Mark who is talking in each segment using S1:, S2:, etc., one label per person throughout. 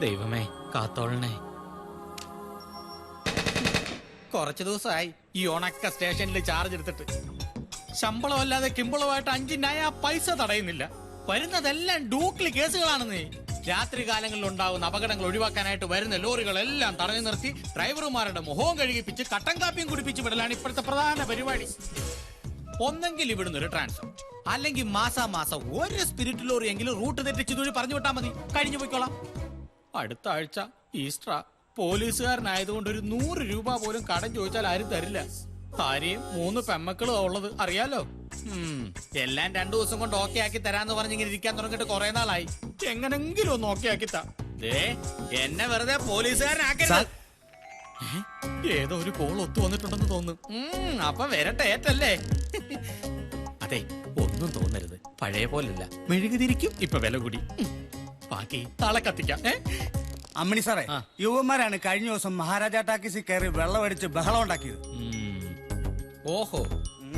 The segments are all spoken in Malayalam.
S1: ദൈവമേ കാത്തോളണേ. കുറച്ചു ദിവസമായി ഈ ഉണക്ക സ്റ്റേഷനിൽ ചാർജ് എടുത്തിട്ട്. ശമ്പളം അല്ലാതെ കിമ്പളമായിട്ട് അഞ്ചിനായ പൈസ തടയുന്നില്ല. വരുന്നതെല്ലാം ഡൂപ്ലി കേസുകളാണെന്നേ രാത്രി കാലങ്ങളിൽ ഉണ്ടാകുന്ന അപകടങ്ങൾ ഒഴിവാക്കാനായിട്ട് വരുന്ന ലോറികളെല്ലാം തടഞ്ഞു നിർത്തി ഡ്രൈവർമാരുടെ മുഖവും കഴുകിപ്പിച്ച് കട്ടൻ കാപ്പിയും കുടിപ്പിച്ച് വിടലാണ് ഇപ്പോഴത്തെ പ്രധാന പരിപാടി. ഒന്നെങ്കിൽ ഇവിടുന്ന് ഒരു ട്രാൻസ്ഫർ അല്ലെങ്കിൽ മാസാമാസം ഒരു സ്പിരിറ്റ് ലോറി എങ്കിലും റൂട്ട് തെറ്റിച്ചു പറഞ്ഞു വിട്ടാൽ മതി. കഴിഞ്ഞു പോയിക്കോളാം. അടുത്ത ആഴ്ച ഈസ്റ്റർ പോലീസുകാരനായതുകൊണ്ട് ഒരു നൂറ് രൂപ പോലും കടം ചോദിച്ചാൽ ആരും തരില്ല. ഭാര്യയും മൂന്ന് പെമ്മക്കളും ഉള്ളത്. അറിയാലോ? എല്ലാം രണ്ടു ദിവസം കൊണ്ട് ഓക്കെ ആക്കി തരാന്ന് പറഞ്ഞിങ്ങനെ ഇരിക്കാൻ തുടങ്ങിയിട്ട് കുറെ നാളായി. എങ്ങനെങ്കിലും ഒന്ന് ഓക്കെ ആക്കി തേ എന്നെ വെറുതെ പോലീസുകാരനാക്കരുത്? ഏതോ ഒരു കോൾ ഒത്തു വന്നിട്ടുണ്ടെന്ന് തോന്നുന്നു. അപ്പൊ വരട്ടെ ഏറ്റല്ലേ? അതെ ഒന്നും തോന്നരുത്. പഴയ പോലല്ല. മെഴുകുതിരിക്കും ഇപ്പൊ വില കൂടി. ബാക്കി നാളെ കത്തിക്കാം. ഏ?
S2: അമ്മണി സാറേ
S1: ആ.
S2: യുവന്മാരാണ് കഴിഞ്ഞ ദിവസം മഹാരാജ ടാക്കീസിൽ കയറി വെള്ളമടിച്ച് ബഹളം ഉണ്ടാക്കിയത്.
S1: ഉം. ഓഹോ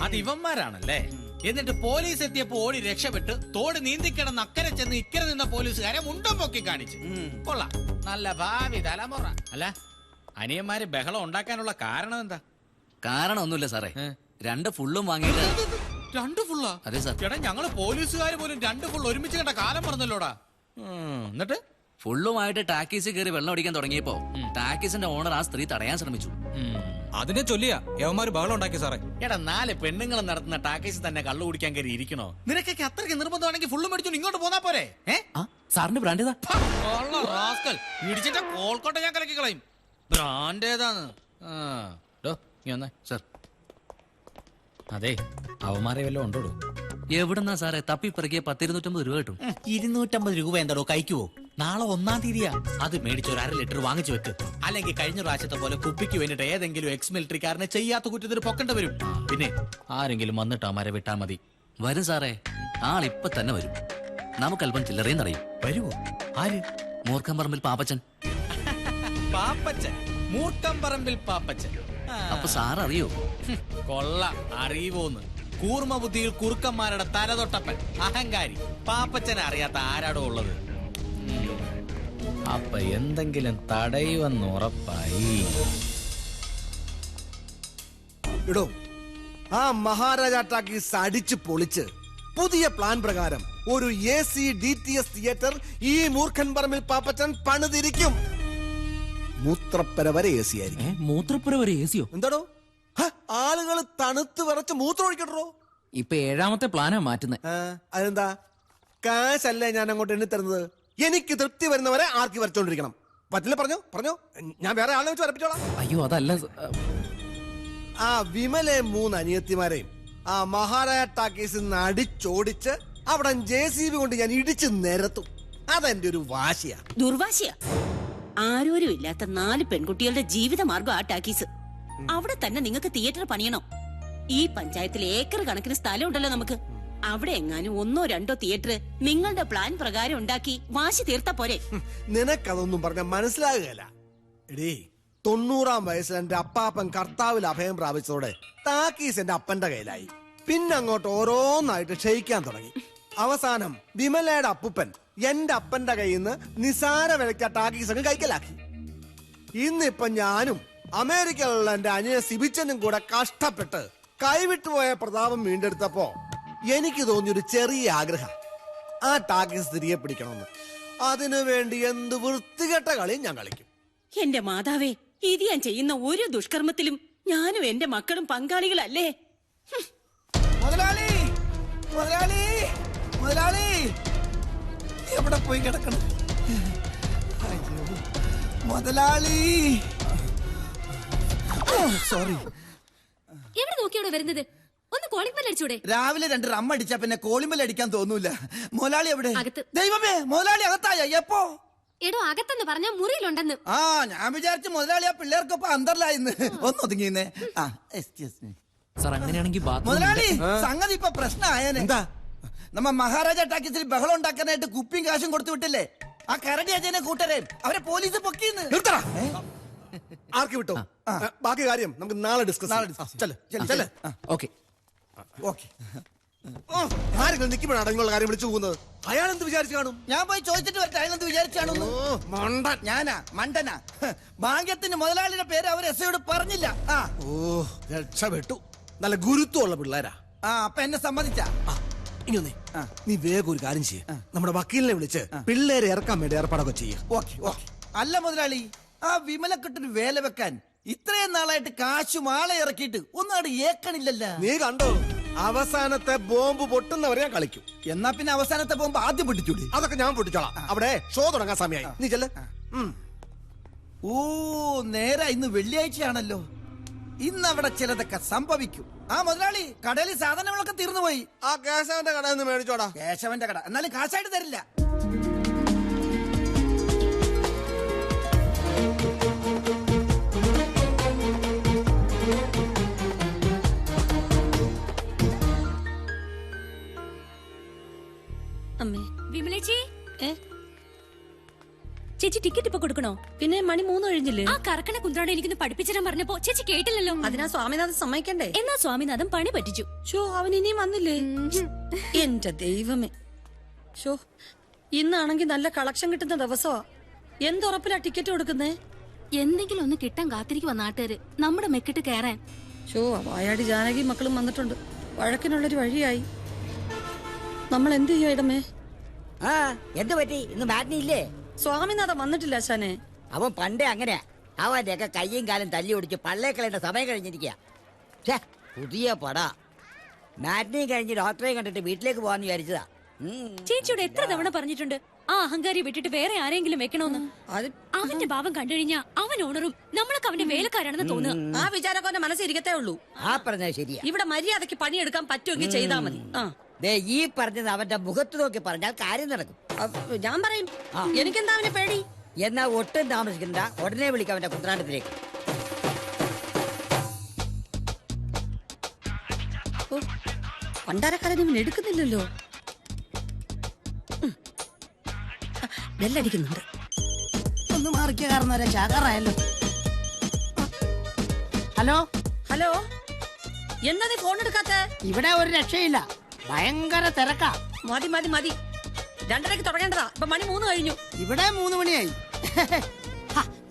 S1: അത് ഇവന്മാരാണല്ലേ? എന്നിട്ട് പോലീസ് എത്തിയപ്പോ ഓടി രക്ഷപ്പെട്ട് തോട് നീന്തിക്കിടന്ന് അക്കരെ ചെന്ന് ഇക്കരെ നിന്ന പോലീസുകാരെ മുണ്ടം പൊക്കി കാണിച്ചു. കൊള്ളാം. നല്ല ഭാവി തലമുറ. അല്ല അനിയന്മാര് ബഹളം ഉണ്ടാക്കാനുള്ള കാരണം എന്താ?
S3: കാരണം ഒന്നുമില്ല സാറേ.
S1: ഏ?
S3: രണ്ട് ഫുള്ളും വാങ്ങിയിട്ട്
S1: രണ്ട് ഫുള്ളാ?
S3: അതെ സാർ.
S1: ചേട്ടാ ഞങ്ങൾ പോലീസുകാർ പോലും രണ്ട് ഫുൾ ഒരുമിച്ച് കണ്ട കാലം പറഞ്ഞല്ലോടാ എന്നിട്ട്?
S3: ഫുള്ളുമായിട്ട് ടാക്കീസ് കയറി വെള്ളം അടിക്കാൻ തുടങ്ങിയപ്പോ ടാക്കീസിന്റെ ഓണർ ആ സ്ത്രീ തടയാൻ ശ്രമിച്ചു.
S4: അതിനെ ചൊല്ലിയാ. യവന്മാര് ബഹളം ഉണ്ടാക്കി സാറേ.
S1: എടാ നാല് പെണ്ണുങ്ങൾ നടത്തുന്ന ടാക്കീസ് തന്നെ കള്ളു കുടിക്കാൻ കയറി ഇരിക്കണോ? നിനക്കൊക്കെ അത്രയ്ക്ക് നിർബന്ധമാണെങ്കിൽ ഫുള്ളും മേടിച്ചു ഇങ്ങോട്ട് പോന്നാ പോരെ?
S3: ആ സാറിന്റെ ബ്രാൻഡ് ഏതാ.
S1: ഇടിച്ചിട്ട് കോൾക്കോട്ടെ ഞാൻ കലക്കി കളയും. ബ്രാൻഡ് ഏതാന്ന്? ആ. ഡോ, നീ വന്നേ.
S3: സാർ.
S1: അതെ അവന്മാരെ വല്ലതും ഉണ്ടോ
S3: എവിടെന്നാ സാറേ? തപ്പി തപ്പിപ്പറക്കിയ പത്തിരുന്നൂറ്റമ്പത് രൂപ കിട്ടും.
S1: ഇരുന്നൂറ്റമ്പത് രൂപ എന്താടോ കഴിക്കുവോ? നാളെ ഒന്നാം തീയതിയാ. അത് മേടിച്ച് ഒരു അര ലിറ്റർ വാങ്ങിച്ചു വെക്ക്. അല്ലെങ്കിൽ കഴിഞ്ഞ പ്രാവശ്യത്തെ പോലെ കുപ്പിക്ക് വേണ്ടിട്ട് ഏതെങ്കിലും എക്സ് മിലിറ്ററിക്കാരനെ ചെയ്യാത്ത കുറ്റത്തിന് പൊക്കേണ്ടി വരും. പിന്നെ? ആരെങ്കിലും വന്നിട്ട് മര വിട്ടാ മതി.
S3: വരും സാറേ. ആളിപ്പൊ തന്നെ വരും. നമുക്കല്പം ചില്ലറയും അറിയും
S1: വരുവോ? ആര്?
S3: മൂർഖം പറമ്പിൽ പാപ്പച്ചൻ.
S1: പാപ്പച്ചൻ. മൂർക്കം പറമ്പിൽ പാപ്പച്ചൻ.
S3: അപ്പൊ സാർ അറിയോ
S1: കൊള്ള. അറിയുവോന്ന്. കൂർമ്മ ബുദ്ധിയിൽ കുറുക്കന്മാരുടെ തലതൊട്ടപ്പൻ. അഹങ്കാരി. പാപ്പച്ചനെ അറിയാത്ത ആരാടോ ഉള്ളത്. അപ്പൊ എന്തെങ്കിലും തടയുമെന്ന് ഉറപ്പായി.
S5: ഇടോ ആ മഹാരാജ ടാക്കീസ് അടിച്ചു പൊളിച്ച് പുതിയ പ്ലാൻ പ്രകാരം ഒരു A C D T S theatre ഈ മൂർഖൻ പറമ്പിൽ പാപ്പച്ചൻ പണിതിരിക്കും. മൂത്രപ്പര വരെ എ സി ആയിരിക്കും.
S6: മൂത്രപ്പുര വരെ ഏസിയോ
S5: എന്താടോ? ആളുകൾ തണുത്ത് വിറച്ച് മൂത്രം ഒഴിക്കട്ടോ
S6: ഇപ്പൊ ഏഴാമത്തെ പ്ലാനാ മാറ്റുന്നത്
S5: അതെന്താ? കാശല്ലേ ഞാൻ അങ്ങോട്ട് എണ്ണി തരുന്നത്? എനിക്ക് തൃപ്തി വരുന്നവരെ ആർക്കി വരച്ചോണ്ടിരിക്കണം. പറ്റില്ല പറഞ്ഞോ പറഞ്ഞോ. ഞാൻ വേറെ ആളെ വെച്ച് വരപ്പിച്ചോളാം.
S6: അയ്യോ അതല്ല.
S5: ആ വിമലെ മൂന്ന് അനിയത്തിമാരെയും ആ മഹാരായ ടാക്കീസിൽ നിന്ന് അടിച്ചോടിച്ച് അവിടെ ജെ സി ബി കൊണ്ട് ഞാൻ ഇടിച്ച് നിരത്തും. അതെന്റെ ഒരു വാശിയാ.
S7: ദുർവാശിയാ. ആരോരും ഇല്ലാത്ത നാല് പെൺകുട്ടികളുടെ ജീവിതമാർഗം ആ ടാക്കീസ്. അവിടെ തന്നെ നിങ്ങൾക്ക് തിയേറ്റർ പണിയണം. ഈ പഞ്ചായത്തിൽ ഏക്കർ കണക്കിന് സ്ഥലം ഉണ്ടല്ലോ നമുക്ക്. അവിടെ എങ്ങാനും ഒന്നോ രണ്ടോ തിയേറ്റർ നിങ്ങളുടെ പ്ലാൻ പ്രകാരം ഉണ്ടാക്കി വാശി തീർത്ത പോരെ.
S5: നിനക്കതൊന്നും പറഞ്ഞ മനസ്സിലാകുകയല്ല. എടീ തൊണ്ണൂറാം വയസ്സിൽ എന്റെ അപ്പാപ്പൻ കർത്താവിൽ അഭയം പ്രാപിച്ചതോടെ താക്കീസ് എന്റെ അപ്പന്റെ കയ്യിലായി. പിന്നെ അങ്ങോട്ട് ഓരോന്നായിട്ട് ക്ഷയിക്കാൻ തുടങ്ങി. അവസാനം വിമലയുടെ അപ്പുപ്പൻ എന്റെ അപ്പന്റെ കയ്യിൽ നിന്ന് നിസാര വിലയ്ക്ക് ആ ടാക്കീസ് അങ്ങ് കൈക്കലാക്കി. ഇന്നിപ്പൊ ഞാനും അമേരിക്കയിലുള്ള എന്റെ അനിയ സിബിച്ചനും കൂടെ കഷ്ടപ്പെട്ട് കൈവിട്ടുപോയ പ്രതാപം വീണ്ടെടുത്തപ്പോ എനിക്ക് തോന്നിയൊരു ചെറിയ ആഗ്രഹം. ആ ടാക്കീസ് തിരികെ പിടിക്കണമെന്ന്. അതിനു വേണ്ടി എന്ത് വൃത്തികെട്ട കളിയും ഞാൻ കളിക്കും.
S7: എന്റെ മാതാവേ ഇത് ഞാൻ ചെയ്യുന്ന ഒരു ദുഷ്കർമ്മത്തിലും ഞാനും എന്റെ മക്കളും പങ്കാളികളല്ലേ?
S2: മുതലാളി! മുതലാളി! മുതലാളി! എവിടെ പോയി കിടക്കണം. മുതലാളി! സോറി
S8: എവിടെ നോക്കിയോടെ വരുന്നത്? ഒന്ന് കോളിംഗ് ബെൽ അടിച്ചൂടെ?
S2: രാവിലെ രണ്ട് റമ്മ അടിച്ചാ പിന്നെ കോളിമ്പൽ അടിക്കാൻ തോന്നൂല. മുതലാളി എവിടെ. ദൈവമേ മുതലാളി അകത്തായ? എപ്പോ?
S8: എടോ അകത്തെന്ന് പറഞ്ഞ മുറിയിലുണ്ടെന്ന്.
S2: ആ ഞാൻ വിചാരിച്ചു മുതലാളി ആ പിള്ളേർക്കൊപ്പം അന്തറിലായിന്ന് ഒന്ന് ഒതുങ്ങിന്നേ ആ.
S6: സാർ അങ്ങനെയാണെങ്കിൽ
S2: മുതലാളി സംഗതി ഇപ്പൊ പ്രശ്നമായേനെ
S5: എന്താ?
S2: നമ്മ മഹാരാജ ടാക്കീസിൽ ബഹളം ഉണ്ടാക്കാനായിട്ട് കുപ്പിയും കാശും കൊടുത്തു വിട്ടില്ലേ? ആ കരടി അജയനെ കൂട്ടരെ അവരെ പോലീസ് പൊക്കിന്ന്.
S5: നിർത്തടാ. ആർക്ക് വിട്ടോ ബാക്കി കാര്യം നമുക്ക് നാളെ ഡിസ്കസ്
S2: നാളെ discuss.
S5: ചെൽ ചെൽ
S6: ഓക്കെ.
S2: ഓക്കെ.
S5: ആരെങ്കിലും നിൽക്കുമ്പോഴാണ് നിങ്ങളുടെ കാര്യം വിളിച്ചു പോകുന്നത്? അയാൾ എന്ത് വിചാരിച്ചു കാണും?
S2: ഞാൻ പോയി ചോദിച്ചിട്ട് വരട്ടെ അയാൾ എന്ത് വിചാരിച്ചു കാണുന്നു
S5: മണ്ടൻ.
S2: ഞാനാ മണ്ടനാ. ഭാഗ്യത്തിന്റെ ഭാഗ്യത്തിന് മുതലാളിയുടെ പേര് അവർ എസ് ഐയോട് പറഞ്ഞില്ല. ആ.
S5: ഓ രക്ഷപ്പെട്ടു. നല്ല ഗുരുത്വമുള്ള പിള്ളേരാ.
S2: ആ അപ്പൊ എന്നെ സമ്മതിച്ചാ?
S5: ആ, ഇനി ഒന്നേ നീ വേഗം ഒരു കാര്യം ചെയ്യ. നമ്മുടെ വക്കീലിനെ വിളിച്ച് പിള്ളേരെ ഇറക്കാൻ വേണ്ടി ഏർപ്പാടൊക്കെ ചെയ്യ.
S2: Okay okay. അല്ല മുതലാളി ആ വിമലക്കെട്ടിന് വേല വെക്കാൻ ഇത്രയും നാളായിട്ട് കാശും ആളെ ഇറക്കിയിട്ട് ഒന്നാട് ഏക്കണില്ലല്ല.
S5: നീ കണ്ടോ? അവസാനത്തെ ബോംബ് പൊട്ടുന്നവരെ ഞാൻ കളിക്കും.
S2: എന്നാ പിന്നെ അവസാനത്തെ ബോംബ് ആദ്യം പൊട്ടിച്ചൂടി?
S5: അതൊക്കെ ഞാൻ പൊട്ടിച്ചോളാം. അവിടെ ഷോ തുടങ്ങാൻ സമയമായി നീ ചെല്ല്. ഉം.
S2: ഓ നേരെ ഇന്ന് വെള്ളിയാഴ്ചയാണല്ലോ. ഇന്ന് അവിടെ ചിലതൊക്കെ സംഭവിക്കും. ആ മുതലാളി കടയിൽ സാധനങ്ങളൊക്കെ തീർന്നു പോയി
S5: ആ കേശവന്റെ കട നിന്ന് മേടിച്ചോടാ.
S2: കേശവന്റെ കട. എന്നാലും കാശായിട്ട് തരില്ല.
S9: അമ്മേ.
S8: വിമലേച്ചി? ചേച്ചി ടിക്കറ്റ് ഇപ്പൊ കൊടുക്കണോ?
S9: പിന്നെ മണി മൂന്ന് കഴിഞ്ഞില്ലേ?
S8: ആ കറക്കണ കുന്ത്രാണ്ട് എനിക്കൊന്ന് പഠിപ്പിച്ചിടാൻ പറഞ്ഞപ്പോ ചേച്ചി കേട്ടില്ലല്ലോ
S9: അതിനാ സ്വാമിനാഥൻ സമ്മതിക്കണ്ടേ?
S8: എന്നാ സ്വാമിനാഥൻ പണി പറ്റിച്ചു.
S9: ഷോ അവൻ ഇനിയും വന്നില്ലേ എന്റെ ദൈവമേ. ഷോ ഇന്നാണെങ്കിൽ നല്ല കളക്ഷൻ കിട്ടുന്ന ദിവസമാ എന്തുറപ്പിലാ ടിക്കറ്റ് കൊടുക്കുന്നേ?
S8: എന്തെങ്കിലും ഒന്ന് കിട്ടാൻ കാത്തിരിക്കുവാ നാട്ടുകാര്. നമ്മുടെ മെക്കിട്ട് കയറാൻ
S9: ഷോ വായാടി ജാനകി മക്കളും വന്നിട്ടുണ്ട്. വഴക്കിനുള്ളൊരു വഴിയായി. നമ്മൾ എന്ത് ചെയ്യും ഇടമേ
S10: ആ എന്ത് പറ്റി? ഇന്ന് മാറ്റിനി ഇല്ലേ?
S9: സ്വാമിനാഥൻ വന്നിട്ടില്ല അശാനെ.
S10: അവൻ പണ്ടേ അങ്ങനെയാ. അവന്റെ ഒക്കെ കയ്യും കാലും തല്ലി ഒടിച്ച് പള്ളേക്കളേണ്ട സമയം കഴിഞ്ഞിരിക്കുക ഛേ, പുതിയ പട. മാറ്റിനി കഴിഞ്ഞ് ഡോക്ടറെ കണ്ടിട്ട് വീട്ടിലേക്ക് പോകാന്ന് വിചാരിച്ചതാ.
S8: ചേച്ചിയോട് എത്ര തവണ പറഞ്ഞിട്ടുണ്ട്? ആ അഹങ്കാരി വിട്ടിട്ട് വേറെ ആരെങ്കിലും വെക്കണോന്ന്? അവന്റെ ഭാവം കണ്ടു കഴിഞ്ഞാ അവൻ ഓണറും നമ്മളൊക്കെ അവന്റെ വേലക്കാരാണെന്ന് തോന്നുന്നു.
S9: ആ വിചാരമൊക്കെ അവന്റെ മനസ്സിരിക്കത്തേ ഉള്ളൂ.
S10: ആ പറഞ്ഞാ ശരിയാ
S9: ഇവിടെ മര്യാദയ്ക്ക് പണിയെടുക്കാൻ പറ്റുമെങ്കിൽ ചെയ്താൽ മതി. ആ.
S10: ദേ ഈ പറഞ്ഞത് അവന്റെ മുഖത്ത് നോക്കി പറഞ്ഞാൽ കാര്യം നടക്കും.
S9: അപ്പൊ ഞാൻ പറയും.
S10: ആ.
S9: എനിക്കെന്താ അവനെ പേടി?
S10: എന്നാ ഒട്ടും താമസിക്കണ്ട. ഉടനെ വിളിക്കാം അവന്റെ കുത്രാണ്ടത്തിലേക്ക്
S9: ഓ, പണ്ടാരക്കാരൻ ഇവൻ എടുക്കുന്നില്ലല്ലോ. ഉം. ആ, ബെല്ലടിക്കുന്നുണ്ട്.
S10: ഒന്ന് മാറിക്കുക കാരണം ചാകാറായല്ലോ. ഹലോ?
S9: ഹലോ? എന്താ നീ ഫോൺ എടുക്കാത്ത?
S10: ഇവിടെ ഒരു രക്ഷയില്ല. ഭയങ്കര തിരക്കാ.
S9: മതി മതി മതി. രണ്ടരക്ക് തുടങ്ങേണ്ടതാ. ഇപ്പൊ മണി മൂന്ന് കഴിഞ്ഞു.
S10: ഇവിടെ മൂന്ന് മണിയായി.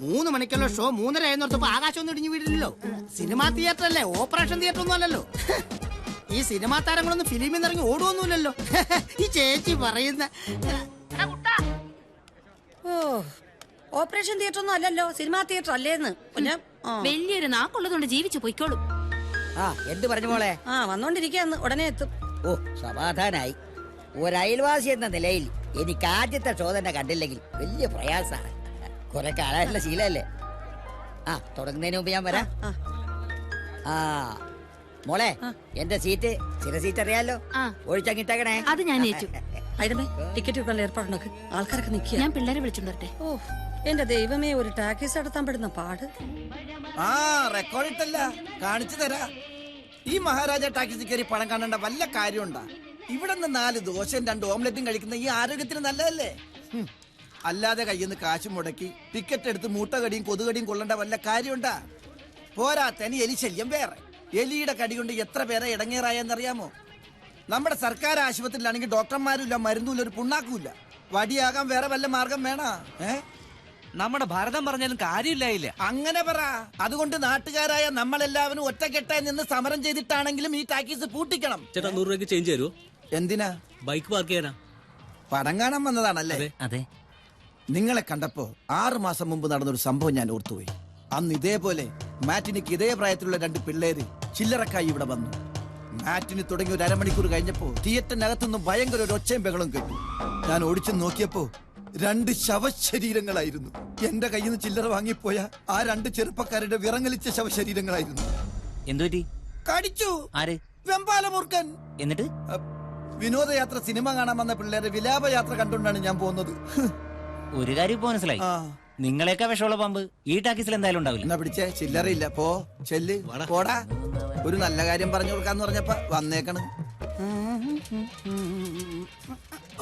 S10: മൂന്ന് മണിക്കുള്ള ഷോ മൂന്നര ആയിരുന്നോർത്തപ്പോ ആകാശം ഒന്നും ഇടിഞ്ഞു വീടില്ലല്ലോ സിനിമാ തിയേറ്റർ അല്ലേ? ഓപ്പറേഷൻ തിയേറ്റർ ഒന്നും അല്ലല്ലോ. ഈ സിനിമാ താരങ്ങളൊന്നും ഫിലിമിൽ നിന്ന് ഇറങ്ങി ഓടുവൊന്നുമില്ലല്ലോ. ഈ ചേച്ചി പറയുന്ന
S9: ഓ ഓപ്പറേഷൻ തിയേറ്റർ ഒന്നും അല്ലല്ലോ. സിനിമാ തിയേറ്റർ അല്ലേന്ന്. പിന്നെ ആ.
S8: വലിയൊരു നാക്കുള്ളതുകൊണ്ട് ജീവിച്ചു പൊയ്ക്കോളും.
S10: ആ എന്ത് പറഞ്ഞു മോളെ?
S9: ആ വന്നോണ്ടിരിക്കാന്ന്. ഉടനെ എത്തും.
S10: ഓ സമാധാനായി. ഒരു അയൽവാസി എന്ന നിലയിൽ എനിക്ക് ആദ്യത്തെ ഷോ തന്നെ കണ്ടില്ലെങ്കിൽ വലിയ പ്രയാസാണ് കുറെ കാലമല്ല ശീലല്ലേ ആ തുടങ്ങുന്നതിന് മുമ്പ് ഞാൻ വരാം.
S9: ആ.
S10: മോളെ എന്റെ സീറ്റ് ചില സീറ്റ് അറിയാലോ. ഒഴിച്ചങ്ങിട്ടേക്കണേ
S8: അത് ഞാൻ ഏറ്റു.
S9: ടിക്കറ്റ് എടുക്കാനുള്ള ഏർപ്പാടുണ്ടാക്ക് ആൾക്കാരൊക്കെ നിൽക്കുക.
S8: ഞാൻ പിള്ളേരെ വിളിച്ചിട്ടുണ്ടെ
S9: ഓ എന്റെ ദൈവമേ ഒരു ടാക്സി നടത്താൻ പെടുന്ന പാട്.
S2: ആ റെക്കോർഡ് ഇട്ടല്ല. കാണിച്ചു തരാ. ഈ മഹാരാജ ടാക്സി കയറി പണം കാണേണ്ട വല്ല കാര്യമുണ്ടാ? ഇവിടെ നിന്ന് നാല് ദോശയും രണ്ട് ഓംലെറ്റും കഴിക്കുന്ന ഈ ആരോഗ്യത്തിന് നല്ലതല്ലേ? അല്ലാതെ കയ്യിൽ നിന്ന് കാശ് മുടക്കി ടിക്കറ്റ് എടുത്ത് മൂട്ടകടിയും കൊതുകടിയും കൊള്ളേണ്ട വല്ല കാര്യമുണ്ടാ? തനി എലി ശല്യം വേറെ. എലിയുടെ കടി കൊണ്ട് എത്ര പേരെ ഇടങ്ങേറായെന്നറിയാമോ? നമ്മുടെ സർക്കാർ ആശുപത്രിയിലാണെങ്കിൽ ഡോക്ടർമാരും ഇല്ല മരുന്നുമില്ല ഒരു പുണ്ണാക്കുമില്ല. വടിയാകാൻ വേറെ വല്ല മാർഗം വേണ? ഏ?
S3: നമ്മുടെ ഭരതം പറഞ്ഞാലും കാര്യമില്ലായില്ല?
S2: അങ്ങനെ പറ. അതുകൊണ്ട് നാട്ടുകാരായ നമ്മളെല്ലാവരും ഒറ്റക്കെട്ടായി നിന്ന് സമരം ചെയ്തിട്ടാണെങ്കിലും ഈ ടാക്കീസ് പൂട്ടിക്കണം.
S6: ചേട്ടാ നൂറ് രൂപയ്ക്ക് ചേഞ്ച് തരുമോ
S2: എന്തിനാ?
S6: ബൈക്ക് പാർക്ക് ചെയ്യാനാ?
S2: പടം കാണാൻ വന്നതാണല്ലേ?
S3: അതെ.
S2: നിങ്ങളെ കണ്ടപ്പോ ആറു മാസം മുമ്പ് നടന്നൊരു സംഭവം ഞാൻ ഓർത്തുപോയി. അന്ന് ഇതേപോലെ മാറ്റിനിക്ക് ഇതേ പ്രായത്തിലുള്ള രണ്ട് പിള്ളേര് ചില്ലറക്കായി ഇവിടെ വന്നു. മാറ്റിന് തുടങ്ങി ഒരു അരമണിക്കൂർ കഴിഞ്ഞപ്പോ തിയേറ്ററിനകത്തുനിന്ന് ഭയങ്കര ഒരു ഒച്ചയും ബഹളം കേട്ടു. ഞാൻ ഓടിച്ചു നോക്കിയപ്പോ രണ്ട് ശവശരീരങ്ങളായിരുന്നു. എന്റെ കയ്യിൽ നിന്ന് ചില്ലറ വാങ്ങിപ്പോയ ആ രണ്ട് ചെറുപ്പക്കാരുടെ വിറങ്ങലിച്ച ശവശരീരങ്ങളായിരുന്നു.
S3: എന്തുപറ്റി?
S2: കടിച്ചു.
S3: ആര്?
S2: വെമ്പാലമൂർക്കൻ
S3: എന്നിട്ട്?
S2: വിനോദയാത്ര സിനിമ കാണാൻ വന്ന പിള്ളേരെ വിലാപയാത്ര കണ്ടുകൊണ്ടാണ് ഞാൻ പോകുന്നത്.
S3: ഒരു കാര്യം ഇപ്പൊ മനസ്സിലായി.
S2: ആ.
S3: നിങ്ങളെയൊക്കെ വിഷമുള്ള പമ്പ് ഈ ടാക്കീസിൽ എന്തായാലും ഉണ്ടാവില്ല.
S2: എന്നാ പിടിച്ചേ ചില്ലറയില്ല. പോ ചെല്ല്. പോടാ. ഒരു നല്ല കാര്യം പറഞ്ഞു കൊടുക്കാന്ന് പറഞ്ഞപ്പ വന്നേക്കണ്.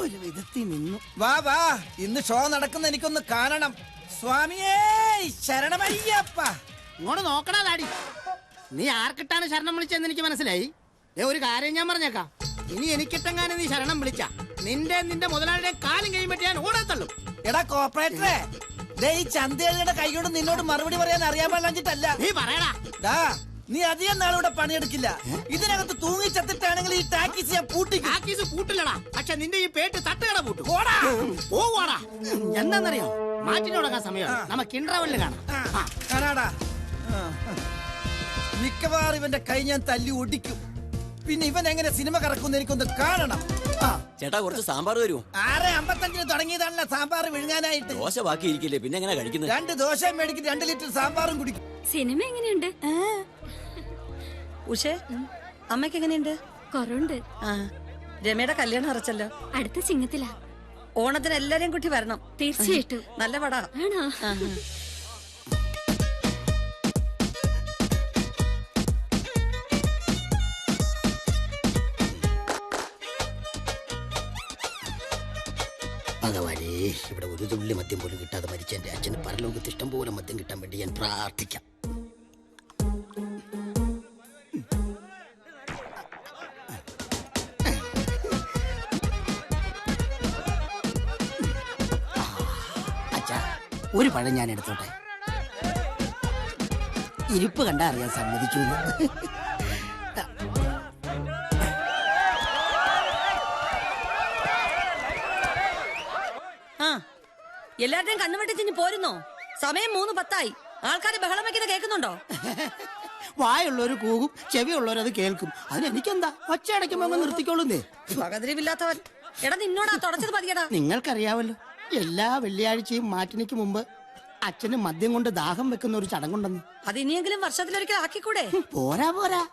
S2: ഒരു വിധത്തിൽ നിന്നു. വാ വാ ഇന്ന് ഷോ നടക്കുന്ന എനിക്കൊന്ന് കാണണം. സ്വാമിയേ ശരണമയ്യപ്പ.
S10: ഇങ്ങോട്ട് നോക്കണ ലാടി നീ ആർക്കിട്ടാണ് ശരണം വിളിച്ചതെന്ന് എനിക്ക് മനസ്സിലായി. ഏ ഒരു കാര്യം ഞാൻ പറഞ്ഞേക്കാം. ഇനി എനിക്കിട്ടെങ്ങാനും നീ ശരണം വിളിച്ച നിന്റെ നിന്റെ മുതലാളിയുടെ കാലം കഴിയുമ്പോൾ ഞാൻ ഓടത്തള്ളും
S2: എടാ കോപ്പറേറ്ററെ ഈ ചന്തയുടെ കൈകൊണ്ട് നിന്നോട് മറുപടി പറയാൻ അറിയാൻ പാടില്ല
S10: നീ പറയടാ.
S2: നീ അധികം നാളിവിടെ പണിയെടുക്കില്ല. ഇതിനകത്ത് തൂങ്ങി ചത്തിട്ടാണെങ്കിൽ ഈ ടാക്സി ഞാൻ പൂട്ടി
S10: ടാക്കീസ് പൂട്ടില്ലടാ. പക്ഷെ നിന്റെ ഈ പേട്ട് തട്ടുകട പൂട്ടും.
S2: പോടാ.
S10: പോവാടാ. എന്താന്നറിയോ? മാറ്റി തുടങ്ങാൻ സമയം നമുക്ക് ഇന്റർവെല്ല് കാണാം. ആ.
S2: കാണാടാ. ആ. മിക്കവാറും ഇവന്റെ കൈ ഞാൻ തല്ലി ഒടിക്കും. പിന്നെ ഇവൻ എങ്ങനെ സിനിമ കറക്കുന്ന എനിക്കൊന്ന് കാണണം. ആ.
S6: ചേട്ടാ കുറച്ച് സാമ്പാർ തരുമോ?
S2: ആറ് അമ്പത്തഞ്ചിന് തുടങ്ങിയതാണല്ലോ സാമ്പാർ വിഴുങ്ങാനായിട്ട്.
S6: ദോശ ബാക്കി ഇരിക്കില്ലേ പിന്നെ എങ്ങനെ കഴിക്കുന്നത്?
S2: രണ്ട് ദോശയും മേടിക്കും രണ്ട് ലിറ്റർ സാമ്പാറും കുടിക്കും.
S8: സിനിമ എങ്ങനെയുണ്ട്?
S9: ഉഷേ അമ്മയ്ക്ക് എങ്ങനെയുണ്ട്?
S8: കുറവുണ്ട്.
S9: ആ രമയുടെ കല്യാണം ഉറച്ചല്ലോ
S8: അടുത്ത ചിങ്ങത്തിലാ.
S9: ഓണത്തിന് എല്ലാരെയും കുട്ടി വരണം.
S8: തീർച്ചയായിട്ടും.
S9: നല്ല പടാ.
S8: ആണോ?
S10: ഭഗവാനേ ഇവിടെ ഒരു തുള്ളി മദ്യം പോലും കിട്ടാതെ മരിച്ച എന്റെ അച്ഛന് പരലോകത്ത് ഇഷ്ടം പോലെ മദ്യം കിട്ടാൻ വേണ്ടി ഞാൻ പ്രാർത്ഥിക്കാം. ഒരു പഴം ഞാൻ എടുത്തോട്ടെ? ഇരിപ്പ് കണ്ടാ അറിയാൻ സമ്മതിക്കൂ.
S9: ആ എല്ലാരുടെയും കണ്ണുവെട്ടി തിഞ്ഞ് പോരുന്നോ? സമയം മൂന്ന് പത്തായി. ആൾക്കാര് ബഹളം വയ്ക്കുന്നത് കേൾക്കുന്നുണ്ടോ?
S10: വായുള്ളവര് കൂകും ചെവിയുള്ളവരത് കേൾക്കും. അതിനെനിക്കെന്താ ഒച്ച അടയ്ക്കുമ്പോ അങ്ങ് നിർത്തിക്കോളുന്നേ.
S9: പകതിരിവില്ലാത്തവൻ. എടാ നിന്നോടാ തുടച്ചത് പതിയടാ.
S10: നിങ്ങൾക്കറിയാവല്ലോ. എല്ലാ വെള്ളിയാഴ്ചയും മാറ്റിനിക്ക് മുമ്പ് അച്ഛന് മദ്യം കൊണ്ട് ദാഹം വെക്കുന്ന ഒരു ചടങ്ങുണ്ടെന്ന്
S9: അത് ഇനിയെങ്കിലും വർഷത്തിലൊരിക്കൽ ആക്കിക്കൂടെ?
S10: പോരാ പോരാ.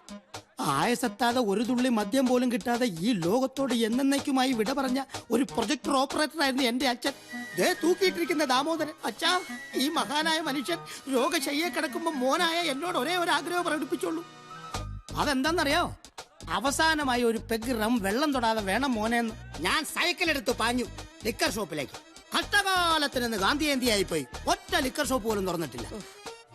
S10: ആയസെത്താതെ ഒരു തുള്ളി മദ്യം പോലും കിട്ടാതെ ഈ ലോകത്തോട് എന്നേക്കുമായി വിട പറഞ്ഞ ഒരു പ്രൊജക്ടർ ഓപ്പറേറ്റർ ആയിരുന്നു എന്റെ അച്ഛൻ. ദേ തൂക്കിയിട്ടിരിക്കുന്ന ദാമോദരൻ. അച്ഛാ ഈ മഹാനായ മനുഷ്യൻ രോഗശയ്യെ കിടക്കുമ്പോ മോനായ എന്നോട് ഒരേ ഒരു ആഗ്രഹം പ്രകടിപ്പിച്ചുള്ളൂ. അതെന്താന്നറിയോ? അവസാനമായി ഒരു പെഗ് റം വെള്ളം തൊടാതെ വേണം മോനെന്ന് ഞാൻ സൈക്കിൾ എടുത്ത് പാഞ്ഞു ലിക്കർ ഷോപ്പിലേക്ക് കഷ്ടകാലത്തിന് നിന്ന് ഗാന്ധിയന്തിയായി പോയി ഒറ്റ ലിക്കർ ഷോപ്പ് പോലും തുറന്നിട്ടില്ല.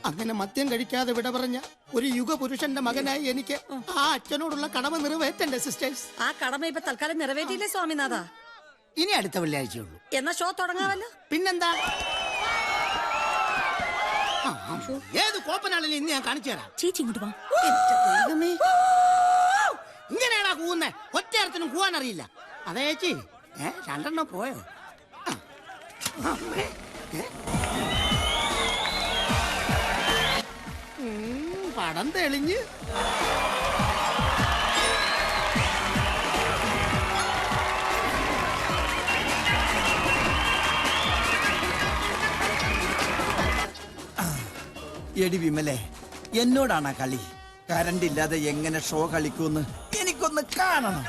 S10: അങ്ങനെ മദ്യം കഴിക്കാതെ വിട പറഞ്ഞ ഒരു യുഗപുരുഷന്റെ മകനായി എനിക്ക് ആ. അച്ഛനോടുള്ള കടമ നിറവേറ്റന്റെ സിസ്റ്റേഴ്സ്
S9: ആ കടമ ഇപ്പൊ തൽക്കാലം നിറവേറ്റിയില്ലേ സ്വാമിനാഥ?
S10: ഇനി അടുത്ത വെള്ളിയാഴ്ചയുള്ളൂ.
S9: എന്നാ ഷോ തുടങ്ങാമല്ലോ?
S10: പിന്നെന്താ. ഏത് കോപ്പനാണെങ്കിലും ഇന്ന് ഞാൻ കാണിച്ചു തരാം?
S8: ചേച്ചി ഇങ്ങോട്ട് വാ.
S10: ഇങ്ങനെയാണാ കൂവുന്നേ. ഒറ്റയരത്തിനും കൂവാൻ അറിയില്ല. അതേ ചേച്ചി. ഏ രണ്ടെണ്ണം പോയോ? പടം തെളിഞ്ഞ്.
S2: എടി വിമലെ എന്നോടാണ് കളി. കറണ്ട് ഇല്ലാതെ എങ്ങനെ ഷോ കളിക്കൂന്ന് എനിക്കൊന്ന് കാണണം.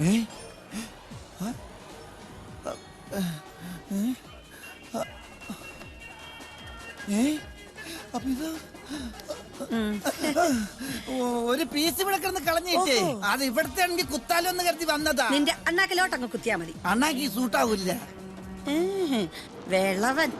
S2: ഒരു പീസ് ഇവിടെ കിടന്ന് കളഞ്ഞിട്ടേ. അത് ഇവിടുത്തെ ആണെങ്കിൽ കുത്താലോ എന്ന് കരുതി വന്നതാ.
S9: നിന്റെ അണ്ണാക്കിലോട്ടങ്ങ് കുത്തിയാ മതി.
S2: അണ്ണാക്ക് സൂട്ടാവൂല്ല.
S9: വെളവൻ